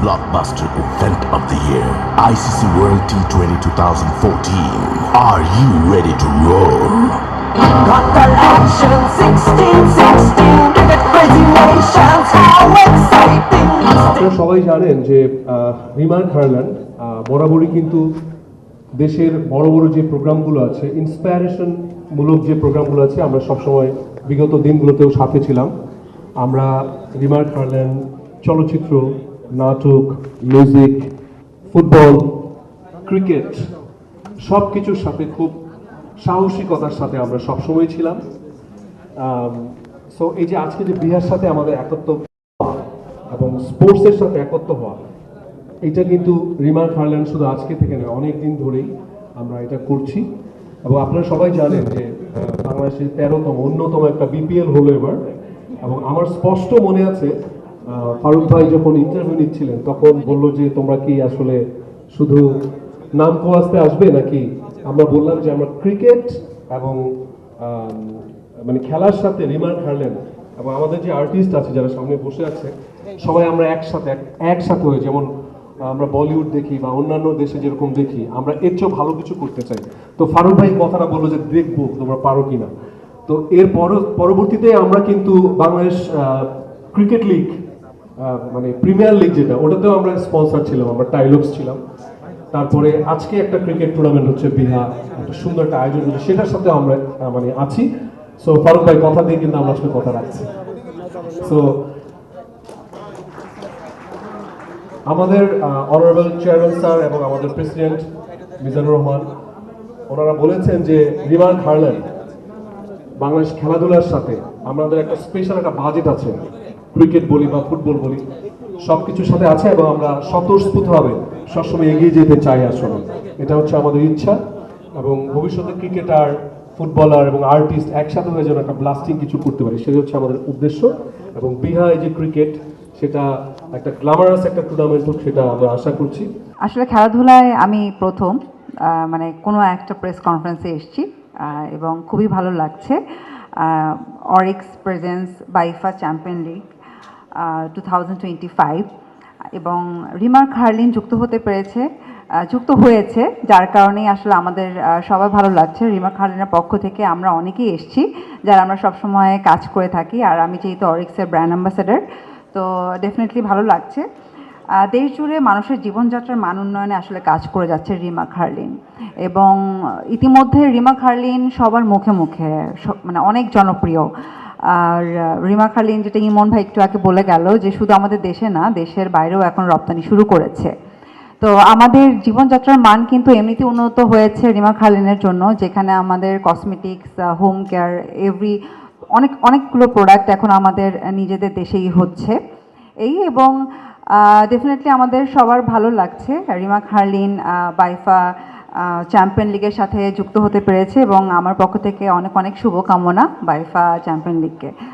blockbuster event of the year, ICC World T20 2014. Are you ready to roll? Got that action 16, 16 Look crazy nations How exciting আপনারা সবাই জানেন যে আহ, Harland বরাবরই কিন্তু দেশের বড় বড় যে প্রোগ্রামগুলো আছে ইন্সপায়ারেশন মূলক যে প্রোগ্রামগুলো আছে আমরা সবসময় বিগত দিনগুলোতেও সাথে ছিলাম আমরা রিমার্ক হারল্যান্ড চলচ্চিত্র নাটক মিউজিক ফুটবল ক্রিকেট সব কিছুর সাথে খুব সাহসিকতার সাথে আমরা সবসময় ছিলাম। সো এই যে আজকে যে বিহার সাথে আমাদের একত্র এবং স্পোর্টসের সাথে একত্র হওয়া, এটা কিন্তু রিমার হারল্যান্ড শুধু আজকে থেকে নয় অনেক দিন ধরেই আমরা এটা করছি। এবং আপনারা সবাই জানেন যে, বাংলাদেশের তেরোতম, অন্যতম একটা বিপিএল হলো এবার। এবং আমার স্পষ্ট মনে আছে ফারুক ভাই যখন ইন্টারভিউ নিচ্ছিলেন, তখন বলল যে, তোমরা কি আসলে শুধু নাম কোয়াজতে আসবে নাকি? আমরা বললাম যে, আমরা ক্রিকেট এবং মানে খেলার সাথে রিমার্ক হারলেন এবং আমাদের যে আর্টিস্ট আছে যারা সামনে বসে আছে, সবাই আমরা একসাথে, এক- একসাথে হয়ে যেমন আমরা বলিউড দেখি বা অন্যান্য দেশে যেরকম দেখি, আমরা এর চেয়েও ভালো কিছু করতে চাই। তো ফারুক ভাই কথাটা বলল যে, দেখব তোমরা পারো কিনা? তো এর পর- পরবর্তীতে আমরা কিন্তু বাংলাদেশ ক্রিকেট লিগ মানে প্রিমিয়ার লিগ যেটা, ওটাতেও আমরা স্পন্সর ছিলাম, আমরা টাইলক্স ছিলাম। তারপরে আজকে একটা ক্রিকেট টুর্নামেন্ট হচ্ছে বিহার, একটা সুন্দর একটা আয়োজন হচ্ছে, সেটার সাথে আমরা মানে আছি। সো ফারুক ভাই, কথা দিয়ে কিন্তু আমরা আজকে কথা রাখছি। সো আমাদের অনারেবল চেয়ারম্যান স্যার এবং আমাদের প্রেসিডেন্ট মিজানুর রহমান, ওনারা বলেছেন যে রিমার্ক হারল্যান্ড বাংলাদেশ খেলাধুলার সাথে, আমাদের একটা স্পেশাল একটা বাজেট আছে। ক্রিকেট বলি বা ফুটবল বলি সব কিছুর সাথে আছে এবং আমরা স্বতঃস্ফূর্তভাবে সবসময় এগিয়ে যেতে চাই আসলে। এটা হচ্ছে আমাদের ইচ্ছা এবং ভবিষ্যতে ক্রিকেটার, ফুটবলার এবং আর্টিস্ট একসাথে হয়ে যেন একটা ব্লাস্টিং কিছু করতে পারি সেটা হচ্ছে আমাদের উদ্দেশ্য। এবং বিহার যে ক্রিকেট, সেটা একটা গ্ল্যামারাস একটা টুর্নামেন্ট হোক, সেটা আমরা আশা করছি। আসলে খেলাধুলায় আমি প্রথম মানে কোনো একটা প্রেস কনফারেন্সে এসেছি এবং খুবই ভালো লাগছে অরিক্স প্রেজেন্স বাইফা চ্যাম্পিয়ন লিগ টু এবং রিমার্ক হার্লিন যুক্ত হতে পেরেছে যুক্ত হয়েছে, যার কারণেই আসলে আমাদের সবার ভালো লাগছে। রিমার্ক হার্লিনের পক্ষ থেকে আমরা অনেকেই এসেছি, যারা আমরা সবসময় কাজ করে থাকি, আর আমি যেহেতু অরিক্সের ব্র্যান্ড অ্যাম্বাসেডার, তো ডেফিনেটলি ভালো লাগছে। দেশ জুড়ে মানুষের জীবনযাত্রার মান উন্নয়নে আসলে কাজ করে যাচ্ছে রিমা খার্লিন, এবং ইতিমধ্যে রিমা খার্লিন সবার মুখে মুখে মানে অনেক জনপ্রিয়। আর রিমা খার্লিন যেটা ইমন ভাই একটু আগে বলে গেল যে শুধু আমাদের দেশে না, দেশের বাইরেও এখন রপ্তানি শুরু করেছে। তো আমাদের জীবনযাত্রার মান কিন্তু এমনিতে উন্নত হয়েছে রিমা খার্লিনের জন্য, যেখানে আমাদের কসমেটিক্স হোম কেয়ার এভরি অনেক, অনেকগুলো প্রোডাক্ট এখন আমাদের নিজেদের দেশেই হচ্ছে। এই এবং ডেফিনেটলি আমাদের সবার ভালো লাগছে। রিমা খার্লিন বাইফা চ্যাম্পিয়ন লিগের সাথে যুক্ত হতে পেরেছে এবং আমার পক্ষ থেকে অনেক অনেক শুভকামনা বাইফা চ্যাম্পিয়ন লিগকে